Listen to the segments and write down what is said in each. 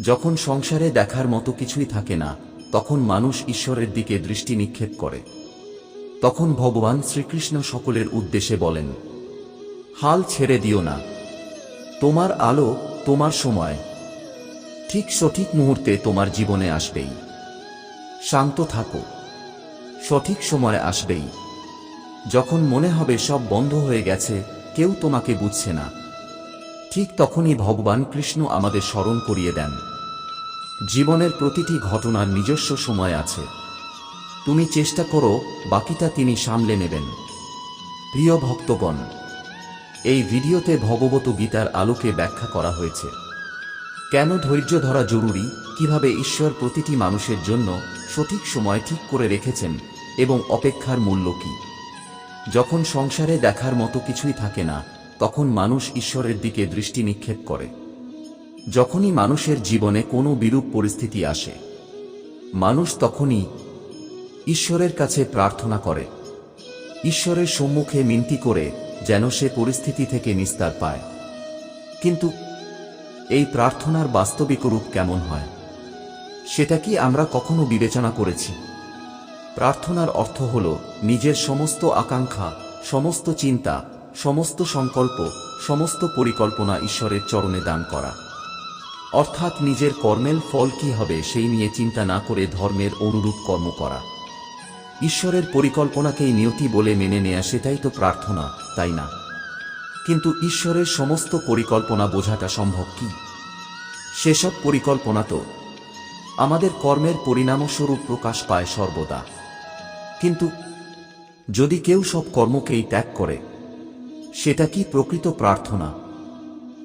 যখন সংসারে দেখার মতো কিছুই থাকে না, তখন মানুষ ঈশ্বরের দিকে দৃষ্টি নিক্ষেপ করে। তখন ভগবান শ্রীকৃষ্ণ সকলের উদ্দেশ্যে বলেন, হাল ছেড়ে দিও না। তোমার আলো তোমার সময়। ঠিক সঠিক মুহূর্তে তোমার জীবনে আসবেই। শান্ত থাকো। সঠিক সময় আসবেই। যখন মনে হবে সব বন্ধ হয়ে গেছে, কেউ তোমাকে বুঝছে না। ঠিক তখনই ভগবান কৃষ্ণ আমাদের স্মরণ করিয়ে দেন। জীবনের প্রতিটি ঘটনার নিজস্ব সময় আছে। তুমি চেষ্টা করো, বাকিটা তিনি সামলে নেবেন। প্রিয় ভক্তগণ, এই ভিডিওতে ভগবত গীতার আলোকে ব্যাখ্যা করা হয়েছে। কেন ধৈর্য ধরা জরুরি? কীভাবে ঈশ্বর প্রতিটি মানুষের জন্য সঠিক সময় ঠিক করে রেখেছেন? এবং অপেক্ষার মূল্য কি? যখন সংসারে দেখার মতো কিছুই থাকে না তখন মানুষ ঈশ্বরের দিকে দৃষ্টি নিক্ষেপ করে। যখনই মানুষের জীবনে কোনো বিরূপ পরিস্থিতি আসে, মানুষ তখনই ঈশ্বরের কাছে প্রার্থনা করে। ঈশ্বরের সম্মুখে মিনতি করে যেন সে পরিস্থিতি থেকে নিস্তার পায়। কিন্তু এই প্রার্থনার বাস্তবিক রূপ কেমন হয়? সেটা কি আমরা কখনো বিবেচনা করেছি? প্রার্থনার অর্থ হল নিজের সমস্ত আকাঙ্ক্ষা, সমস্ত চিন্তা সমস্ত সংকল্প, সমস্ত পরিকল্পনা ঈশ্বরের চরণে দান করা। অর্থাৎ নিজের কর্মের ফল কি হবে সেই নিয়ে চিন্তা না করে ধর্মের অনুরূপ কর্ম করা। ঈশ্বরের পরিকল্পনাকেই নিয়তি বলে মেনে নেয়া সেটাই তো প্রার্থনা, তাই না? কিন্তু ঈশ্বরের সমস্ত পরিকল্পনা বোঝাটা সম্ভব কি? সেসব পরিকল্পনা তো আমাদের কর্মের পরিণামস্বরূপ প্রকাশ পায় সর্বদা। কিন্তু যদি কেউ সব কর্মকেই ত্যাগ করে সেটা কি প্রকৃত প্রার্থনা?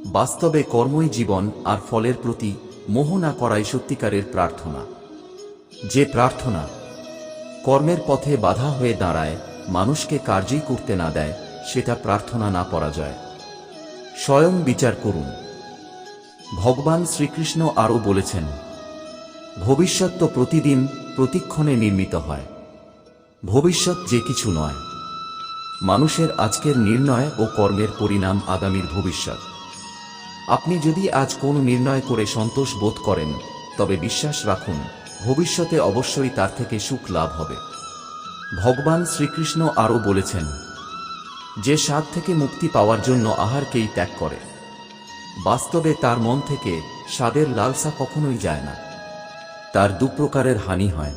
বাস্তবে কর্মই জীবন আর ফলের প্রতি মোহ না করাই সত্যিকারের প্রার্থনা। যে প্রার্থনা কর্মের পথে বাধা হয়ে দাঁড়ায়, মানুষকে কার্যই করতে না দেয়, সেটা প্রার্থনা না পরাজয় স্বয়ং বিচার করুন। ভগবান শ্রীকৃষ্ণ আরও বলেছেন, ভবিষ্যৎ তো প্রতিদিন প্রতিক্ষণে নির্মিত হয়। ভবিষ্যৎ যে কিছু নয়। মানুষের আজকের নির্ণয় ও কর্মের পরিণাম আগামীর ভবিষ্যৎ। আপনি যদি আজ কোনো নির্ণয় করে সন্তোষ বোধ করেন, তবে বিশ্বাস রাখুন, ভবিষ্যতে অবশ্যই তার থেকে সুখ লাভ হবে। ভগবান শ্রীকৃষ্ণ আরও বলেছেন, যে স্বাদ থেকে মুক্তি পাওয়ার জন্য আহারকেই ত্যাগ করে। বাস্তবে তার মন থেকে স্বাদের লালসা কখনোই যায় না। তার দুপ্রকারের হানি হয়।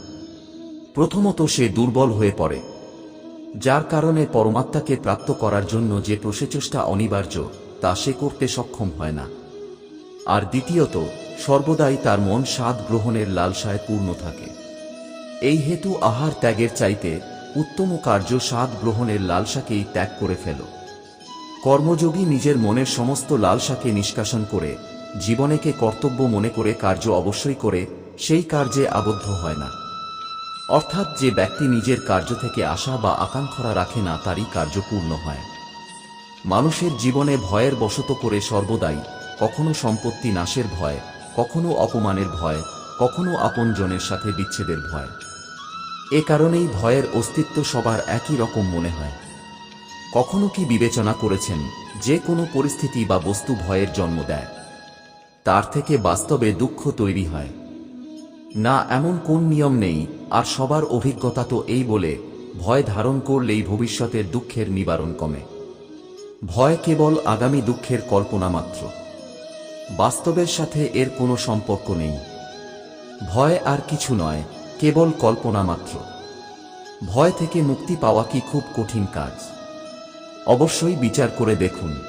প্রথমত সে দুর্বল হয়ে পড়ে। যার কারণে পরমাত্মাকে প্রাপ্ত করার জন্য যে প্রসেচেষ্টা অনিবার্য, তা সে করতে সক্ষম হয় না। আর দ্বিতীয়ত, সর্বদাই তার মন স্বাদ গ্রহণের লালসায় পূর্ণ থাকে। এই হেতু আহার ত্যাগের চাইতে উত্তম কার্য স্বাদ গ্রহণের লালসাকেই ত্যাগ করে ফেল। কর্মযোগী নিজের মনের সমস্ত লালসাকে নিষ্কাশন করে, জীবনেকে কর্তব্য মনে করে কার্য অবশ্যই করে, সেই কার্যে আবদ্ধ হয় না। অর্থাৎ যে ব্যক্তি নিজের কার্য থেকে আশা বা আকাঙ্ক্ষা রাখে না, তারই কার্য পূর্ণ হয়। মানুষের জীবনে ভয়ের বশত করে সর্বদাই কখনো সম্পত্তি নাশের ভয়, কখনো অপমানের ভয়, কখনো আপনজনের সাথে বিচ্ছেদের ভয়। এ কারণেই ভয়ের অস্তিত্ব সবার একই রকম মনে হয়। কখনো কি বিবেচনা করেছেন যে কোনো পরিস্থিতি বা বস্তু ভয়ের জন্ম দেয়? তার থেকে বাস্তবে দুঃখ তৈরি হয়। না, এমন কোন নিয়ম নেই আর সবার অভিজ্ঞতা তো এই বলে ভয় ধারণ করলেই ভবিষ্যতের দুঃখের নিবারণ কমে। ভয় কেবল আগামী দুঃখের কল্পনা মাত্র। বাস্তবের সাথে এর কোনো সম্পর্ক নেই। ভয় আর কিছু নয়, কেবল কল্পনা মাত্র। ভয় থেকে মুক্তি পাওয়া কি খুব কঠিন কাজ। অবশ্যই বিচার করে দেখুন।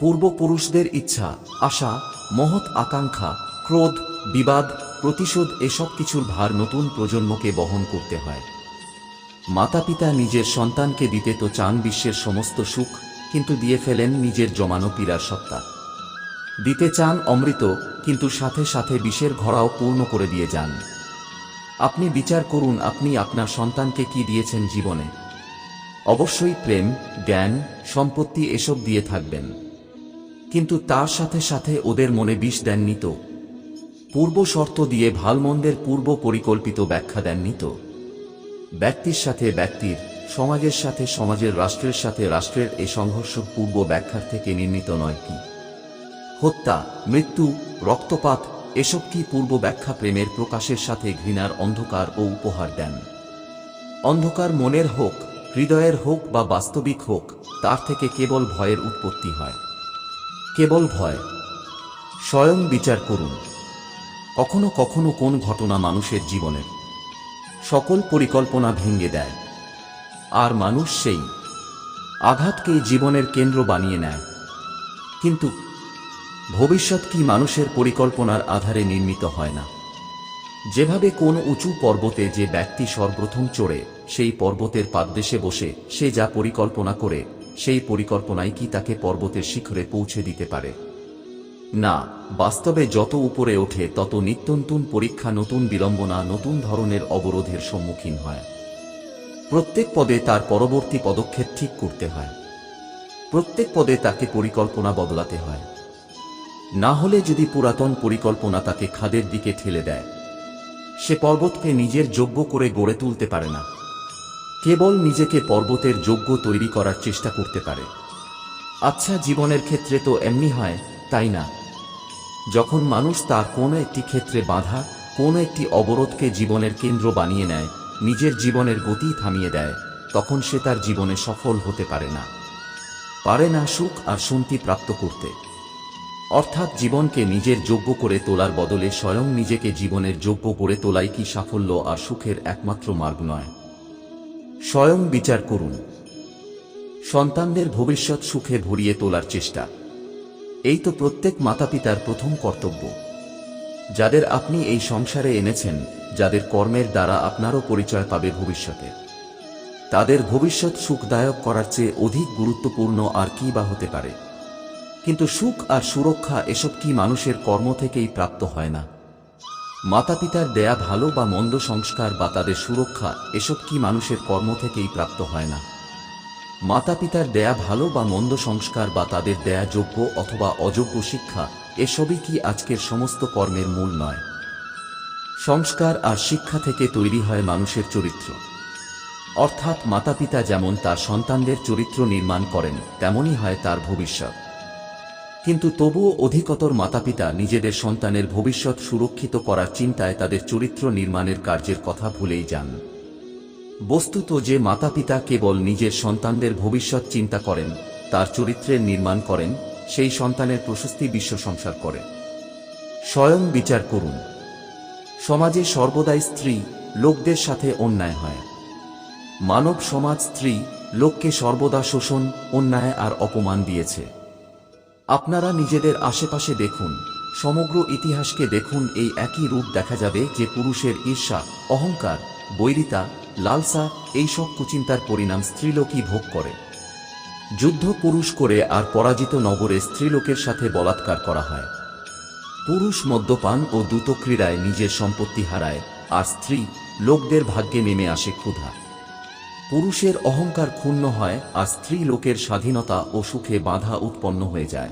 পূর্বপুরুষদের ইচ্ছা, আশা, মহৎ আকাঙ্ক্ষা, ক্রোধ, বিবাদ প্রতিশোধ এসব কিছুর ভার নতুন প্রজন্মকে বহন করতে হয়। মাতা পিতা নিজের সন্তানকে দিতে তো চান বিশ্বের সমস্ত সুখ, কিন্তু দিয়ে ফেলেন নিজের জমানো পীড়ার সত্তা। দিতে চান অমৃত, কিন্তু সাথে সাথে বিষের ঘরাও পূর্ণ করে দিয়ে যান। আপনি বিচার করুন আপনি আপনার সন্তানকে কি দিয়েছেন জীবনে। অবশ্যই প্রেম, জ্ঞান, সম্পত্তি এসব দিয়ে থাকবেন। কিন্তু তার সাথে সাথে ওদের মনে বিষ দেননি তো। পূর্ব শর্ত দিয়ে ভালমন্দের পূর্ব পরিকল্পিত ব্যাখ্যা দেননি তো। ব্যক্তির সাথে ব্যক্তির, সমাজের সাথে সমাজের, রাষ্ট্রের সাথে রাষ্ট্রের এই সংঘর্ষ পূর্ব ব্যাখ্যার থেকে নির্মিত নয় কি? হত্যা, মৃত্যু, রক্তপাত, এসব কি পূর্ব ব্যাখ্যা প্রেমের প্রকাশের সাথে ঘৃণার অন্ধকার ও উপহার দেন? অন্ধকার মনের হোক, হৃদয়ের হোক বা বাস্তবিক হোক, তার থেকে কেবল ভয়ের উৎপত্তি হয়। কেবল ভয়। স্বয়ং বিচার করুন। কখনো কখনো কোন ঘটনা মানুষের জীবনের সকল পরিকল্পনা ভেঙে দেয়। আর মানুষ সেই আঘাতকেই জীবনের কেন্দ্র বানিয়ে নেয়। কিন্তু ভবিষ্যৎ কি মানুষের পরিকল্পনার আধারে নির্মিত হয় না? যেভাবে কোন উঁচু পর্বতে যে ব্যক্তি সর্বপ্রথম চড়ে, সেই পর্বতের পাদদেশে বসে সে যা পরিকল্পনা করে, সেই পরিকল্পনাই কি তাকে পর্বতের শিখরে পৌঁছে দিতে পারে? না, বাস্তবে যত উপরে ওঠে, তত নিত্যন্তন পরীক্ষা, নতুন বিড়ম্বনা, নতুন ধরনের অবরোধের সম্মুখীন হয়। প্রত্যেক পদে তার পরবর্তী পদক্ষেপ ঠিক করতে হয়। প্রত্যেক পদে তাকে পরিকল্পনা বদলাতে হয়। না হলে যদি পুরাতন পরিকল্পনা তাকে খাদের দিকে ঠেলে দেয়, সে পর্বতকে নিজের যোগ্য করে গড়ে তুলতে পারে না। কেবল নিজেকে পর্বতের যোগ্য তৈরি করার চেষ্টা করতে পারে। আচ্ছা জীবনের ক্ষেত্রে তো এমনি হয়, তাই না? যখন মানুষ তার কোনো একটি ক্ষেত্রে বাধা, কোনো একটি অবরোধকে জীবনের কেন্দ্র বানিয়ে নেয়, নিজের জীবনের গতি থামিয়ে দেয়, তখন সে তার জীবনে সফল হতে পারে না। পারে না সুখ আর শান্তি প্রাপ্ত করতে। অর্থাৎ জীবনকে নিজের যোগ্য করে তোলার বদলে স্বয়ং নিজেকে জীবনের যোগ্য করে তোলাই কি সাফল্য আর সুখের একমাত্র মার্গ নয়। স্বয়ং বিচার করুন। সন্তানদের ভবিষ্যৎ সুখে ভরিয়ে তোলার চেষ্টা। এই তো প্রত্যেক মাতাপিতার প্রথম কর্তব্য। যাদের আপনি এই সংসারে এনেছেন, যাদের কর্মের দ্বারা আপনারও পরিচয় পাবে ভবিষ্যতে। তাদের ভবিষ্যৎ সুখদায়ক করার চেয়ে অধিক গুরুত্বপূর্ণ আর কি বা হতে পারে। কিন্তু সুখ আর সুরক্ষা এসব কি মানুষের কর্ম থেকেই প্রাপ্ত হয় না? মাতা পিতার দেয়া ভালো বা মন্দ সংস্কার বা তাদের সুরক্ষা এসব কি মানুষের কর্ম থেকেই প্রাপ্ত হয় না? মাতা পিতার দেয়া ভালো বা মন্দ সংস্কার বা তাদের দেয়া যোগ্য অথবা অযোগ্য শিক্ষা, এসবই কি আজকের সমস্ত কর্মের মূল নয়। সংস্কার আর শিক্ষা থেকে তৈরি হয় মানুষের চরিত্র। অর্থাৎ মাতা পিতা যেমন তার সন্তানদের চরিত্র নির্মাণ করেন, তেমনই হয় তার ভবিষ্যৎ। কিন্তু তবুও অধিকতর মাতাপিতা নিজেদের সন্তানের ভবিষ্যৎ সুরক্ষিত করার চিন্তায় তাদের চরিত্র নির্মাণের কার্যের কথা ভুলেই যান। বস্তুত যে মাতাপিতা কেবল নিজের সন্তানদের ভবিষ্যৎ চিন্তা করেন, তার চরিত্রের নির্মাণ করেন, সেই সন্তানের প্রশস্তি বিশ্ব সংসার করে। স্বয়ং বিচার করুন। সমাজে সর্বদাই স্ত্রী লোকদের সাথে অন্যায় হয়। মানব সমাজ স্ত্রী লোককে সর্বদা শোষণ, অন্যায় আর অপমান দিয়েছে। আপনারা নিজেদের আশেপাশে দেখুন, সমগ্র ইতিহাসকে দেখুন, এই একই রূপ দেখা যাবে যে পুরুষের ঈর্ষা, অহংকার, বৈরিতা লালসা এইসব কুচিন্তার পরিণাম স্ত্রীলোকই ভোগ করে। যুদ্ধ পুরুষ করে আর পরাজিত নগরে স্ত্রীলোকের সাথে বলাৎকার করা হয়। পুরুষ মদ্যপান ও দ্রুত ক্রীড়ায় নিজের সম্পত্তি হারায় আর স্ত্রী লোকদের ভাগ্যে নেমে আসে ক্ষুধা। পুরুষের অহংকার ক্ষুণ্ণ হয় আর স্ত্রী লোকের স্বাধীনতা ও সুখে বাধা উৎপন্ন হয়ে যায়।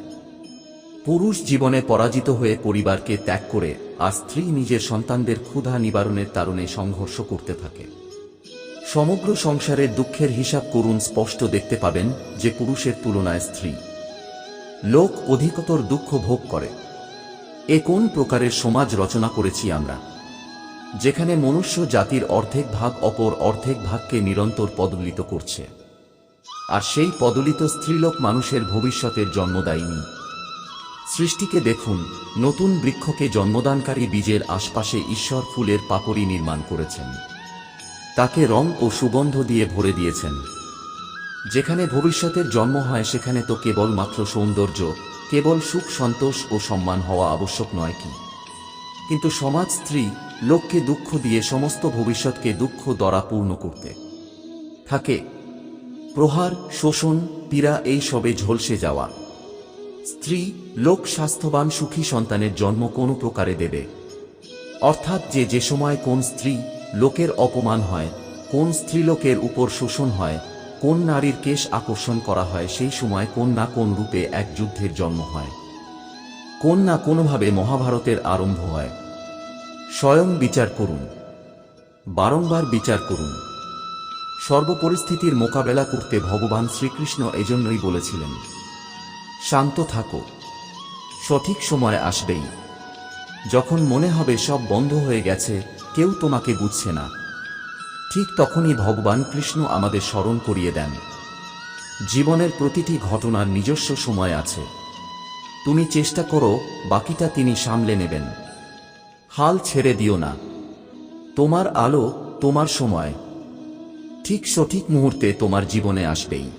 পুরুষ জীবনে পরাজিত হয়ে পরিবারকে ত্যাগ করে আর স্ত্রী নিজের সন্তানদের ক্ষুধা নিবারণের তারণে সংঘর্ষ করতে থাকে। সমগ্র সংসারের দুঃখের হিসাব করুন স্পষ্ট দেখতে পাবেন যে পুরুষের তুলনায় স্ত্রী। লোক অধিকতর দুঃখ ভোগ করে। এ কোন প্রকারের সমাজ রচনা করেছি আমরা? যেখানে মনুষ্য জাতির অর্ধেক ভাগ অপর অর্ধেক ভাগকে নিরন্তর পদলিত করছে। আর সেই পদলিত স্ত্রীলোক মানুষের ভবিষ্যতের জন্মদায়িনী। সৃষ্টিকে দেখুন, নতুন বৃক্ষকে জন্মদানকারী বীজের আশপাশে ঈশ্বর ফুলের পাপড়ি নির্মাণ করেছেন। তাকে রং ও সুগন্ধ দিয়ে ভরে দিয়েছেন। যেখানে ভবিষ্যতের জন্ম হয়, সেখানে তো কেবলমাত্র সৌন্দর্য, কেবল সুখ, সন্তোষ ও সম্মান হওয়া আবশ্যক নয় কি? কিন্তু সমাজ স্ত্রী লোককে দুঃখ দিয়ে সমস্ত ভবিষ্যৎকে দুঃখ দ্বারা পূর্ণ করতে থাকে। প্রহার, শোষণ, পীড়া এই সবে ঝলসে যাওয়া। স্ত্রী লোক স্বাস্থ্যবান সুখী সন্তানের জন্ম কোনো প্রকারে দেবে। অর্থাৎ যে যে সময় কোন স্ত্রী লোকের অপমান হয়, কোন স্ত্রীলোকের উপর শোষণ হয়, কোন নারীর কেশ আকর্ষণ করা হয়, সেই সময় কোন না কোন রূপে এক যুদ্ধের জন্ম হয়। কোন না কোনোভাবে মহাভারতের আরম্ভ হয়। স্বয়ং বিচার করুন। বারংবার বিচার করুন। সর্বপরিস্থিতির মোকাবেলা করতে ভগবান শ্রীকৃষ্ণ এজন্যই বলেছিলেন, শান্ত থাকো। সঠিক সময় আসবেই। যখন মনে হবে সব বন্ধ হয়ে গেছে কেউ তোমাকে বুঝছে না। ঠিক তখনই ভগবান কৃষ্ণ আমাদের স্মরণ করিয়ে দেন। জীবনের প্রতিটি ঘটনার নিজস্ব সময় আছে। তুমি চেষ্টা করো, বাকিটা তিনি সামলে নেবেন। হাল ছেড়ে দিও না। তোমার আলো তোমার সময়। ঠিক সঠিক মুহূর্তে তোমার জীবনে আসবেই।